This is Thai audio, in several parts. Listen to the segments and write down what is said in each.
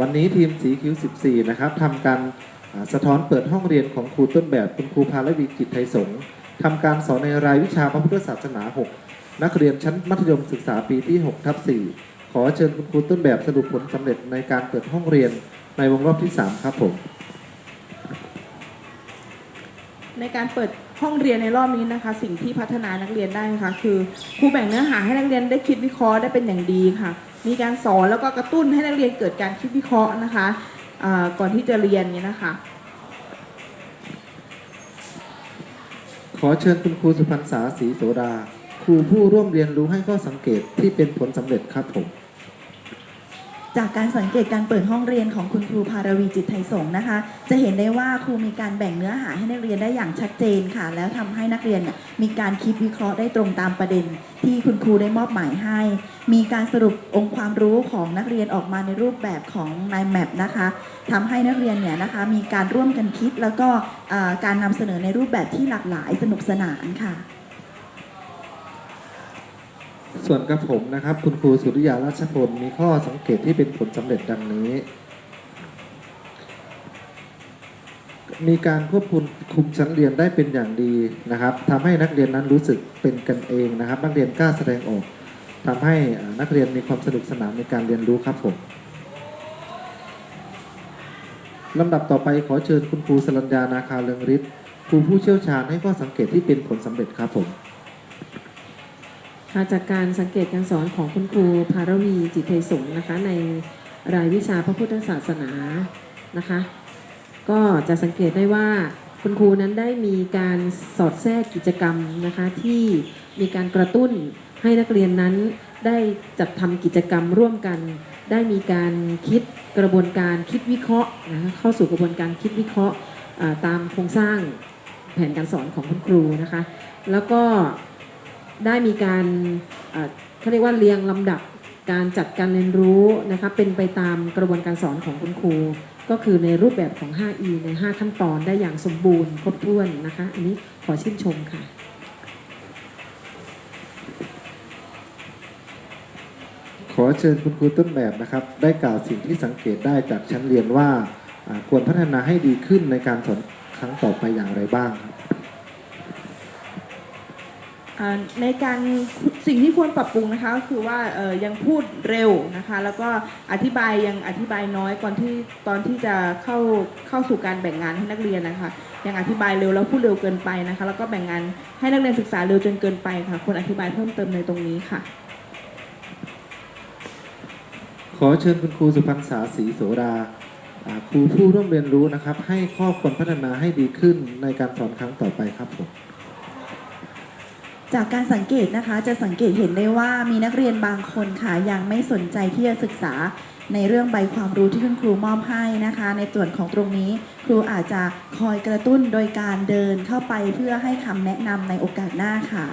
วันนี้ทีมสีคิ้ว14 นะครับทำการสะท้อนเปิดห้องเรียนของครูต้นแบบคุณครูพาลวีกิจไทยสงฆ์ทำการสอนในรายวิชาพระพุทธศาสนา 6 นักเรียนชั้นมัธยมศึกษาปีที่6ทับ4ขอเชิญคุณครูต้นแบบสรุปผลสำเร็จในการเปิดห้องเรียนในวงรอบที่ 3 ครับผม ในการเปิดห้องเรียนในรอบนี้นะคะ สิ่งที่พัฒนานักเรียนได้นะคะคือครูแบ่งเนื้อหาให้นักเรียนได้คิดวิเคราะห์ได้เป็นอย่างดีค่ะ มีการสอนแล้วก็กระตุ้นให้นักเรียนเกิดการคิดวิเคราะห์นะคะก่อนที่จะเรียนเนี่ยนะคะ ขอเชิญคุณครูสุพรรณสาศรีโสดา ครูผู้ร่วมเรียนรู้ให้ข้อสังเกตที่เป็นผลสำเร็จครับผม จากการสังเกตการเปิดห้องเรียนของคุณครูพารวีจิตไทยสงฆ์นะคะ จะเห็นได้ว่าครูมีการแบ่งเนื้อหาให้นักเรียนได้อย่างชัดเจนค่ะ แล้วทำให้นักเรียนเนี่ยมีการคิดวิเคราะห์ได้ตรงตามประเด็น ที่คุณครูได้มอบหมายให้ มีการสรุปองค์ความรู้ของนักเรียนออกมาในรูปแบบของนายแมปนะคะทำให้นักเรียนเนี่ยนะคะมีการร่วมกันคิดแล้วก็การนำเสนอในรูปแบบที่หลากหลายสนุกสนานค่ะ ส่วนกระผมนะครับ คุณครูสุริยาราชพลมีข้อสังเกตที่เป็นผลสำเร็จดังนี้ มีการควบคุมคุมชั้นเรียนได้เป็นอย่างดีนะครับทำให้นักเรียนนั้นรู้สึกเป็นกันเองนะครับ นักเรียนกล้าแสดงออกทำให้นักเรียนมีความสนุกสนานในการเรียนรู้ครับผมลำดับต่อไปขอเชิญคุณครูสรัญญานาคาเลืองฤทธิ์ครูผู้เชี่ยวชาญให้ข้อสังเกตที่เป็นผลสำเร็จครับผม คะจากการสังเกตการสอนของคุณครูภารวีจิตไทยสงนะคะในรายวิชาพระพุทธศาสนานะคะ ก็จะสังเกตได้ว่าคุณครูนั้นได้มีการสอดแทรกกิจกรรมนะคะที่มีการกระตุ้นให้นักเรียนนั้นได้จัดทำกิจกรรมร่วมกัน ได้มีการคิดกระบวนการคิดวิเคราะห์นะะเข้าสู่กระบวนการคิดวิเคราะห์ตามโครงสร้างแผนการสอนของคุณครูนะคะ แล้วก็ ได้มีการเขาเรียกว่าเรียงลำดับการจัดการเรียนรู้นะคะเป็นไปตามกระบวนการสอนของคุณครู ก็คือในรูปแบบของ 5E ใน 5 ขั้นตอนได้อย่างสมบูรณ์ครบถ้วนนะคะ อันนี้ขอชื่นชมค่ะ ขอเชิญคุณครูต้นแบบนะครับ ได้กล่าวสิ่งที่สังเกตได้จากชั้นเรียนว่าควรพัฒนาให้ดีขึ้นในการสอนครั้งต่อไปอย่างไรบ้างครับ ในการสิ่งที่ควรปรับปรุงนะคะก็คือว่ายังพูดเร็วนะคะ แล้วก็อธิบายยังอธิบายน้อยก่อนที่ตอนที่จะเข้าเข้าสู่การแบ่งงานให้นักเรียนนะคะ ยังอธิบายเร็วแล้วพูดเร็วเกินไปนะคะ แล้วก็แบ่งงานให้นักเรียนศึกษาเร็วจนเกินไปค่ะควรอธิบายเพิ่มเติมในตรงนี้ค่ะ ขอเชิญคุณครูสุพรรณษาศรีโสดาอ่าครูผู้ร่วมเรียนรู้นะครับ ให้ข้อควรพัฒนาให้ดีขึ้นในการสอนครั้งต่อไปครับผม จากการสังเกตนะคะจะสังเกตเห็นได้ว่ามีนักเรียนบางคนค่ะยังไม่สนใจที่จะศึกษาในเรื่องใบความรู้ที่คุณครูมอบให้นะคะ ในส่วนของตรงนี้ครูอาจจะคอยกระตุ้นโดยการเดินเข้าไปเพื่อให้คำแนะนำในโอกาสหน้าค่ะ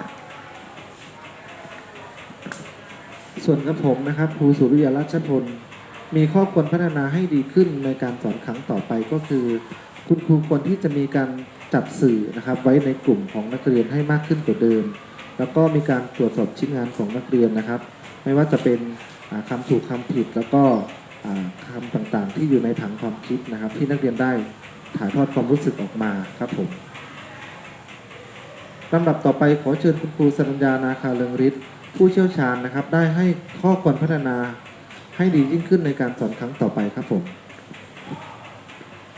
ส่วนกระผมนะครับครูสุริยราชพลมีข้อควรพัฒนาให้ดีขึ้นในการสอนครั้งต่อไปก็คือ คุณครูควรที่จะมีการ จัดสื่อนะครับไว้ในกลุ่มของนักเรียนให้มากขึ้นกว่าเดิม แล้วก็มีการตรวจสอบชิ้นงานของนักเรียนนะครับ ไม่ว่าจะเป็นคำาถูกคำผิด แล้วก็อ่าคำต่างๆ ที่อยู่ในถังความคิดนะครับ ที่นักเรียนได้ถ่ายทอดความรู้สึกออกมาครับผมลำดับต่อไปขอเชิญคุณครูสัญญานาคาเลืองฤทธิ์ผู้เชี่ยวชาญนะครับ ได้ให้ข้อควรพัฒนาให้ดียิ่งขึ้นในการสอนครั้งต่อไปครับผม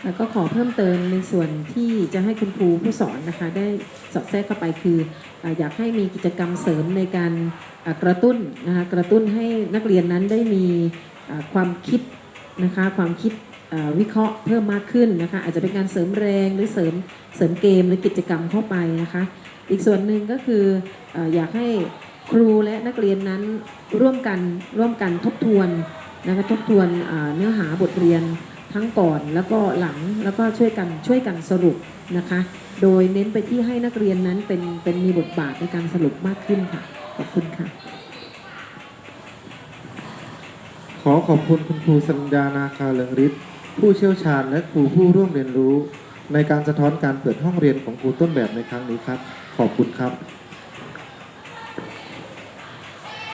แล้วก็ขอเพิ่มเติมในส่วนที่จะให้คุณครูผู้สอนนะคะได้สอดแทรกเข้าไปคืออยากให้มีกิจกรรมเสริมในการกระตุ้นนะคะกระตุ้นให้นักเรียนนั้นได้มีความคิดนะคะความคิดวิเคราะห์เพิ่มมากขึ้นนะคะอาจจะเป็นการเสริมแรงหรือเสริมเสริมเกมหรือกิจกรรมเข้าไปนะคะอีกส่วนหนึ่งก็คืออยากให้ครูและนักเรียนนั้นร่วมกันร่วมกันทบทวนนะคะทบทวนเนื้อหาบทเรียน ทั้งก่อนแล้วก็หลังแล้วก็ช่วยกันช่วยกันสรุปนะคะ โดยเน้นไปที่ให้นักเรียนนั้นเป็นเป็นมีบทบาทในการสรุปมากขึ้นค่ะ ขอบคุณค่ะ ขอขอบคุณคุณครูสัญญานาคาเลืองฤทธิ์ผู้เชี่ยวชาญและครูผู้ร่วมเรียนรู้ ในการสะท้อนการเปิดห้องเรียนของครูต้นแบบในครั้งนี้ครับ ขอบคุณครับ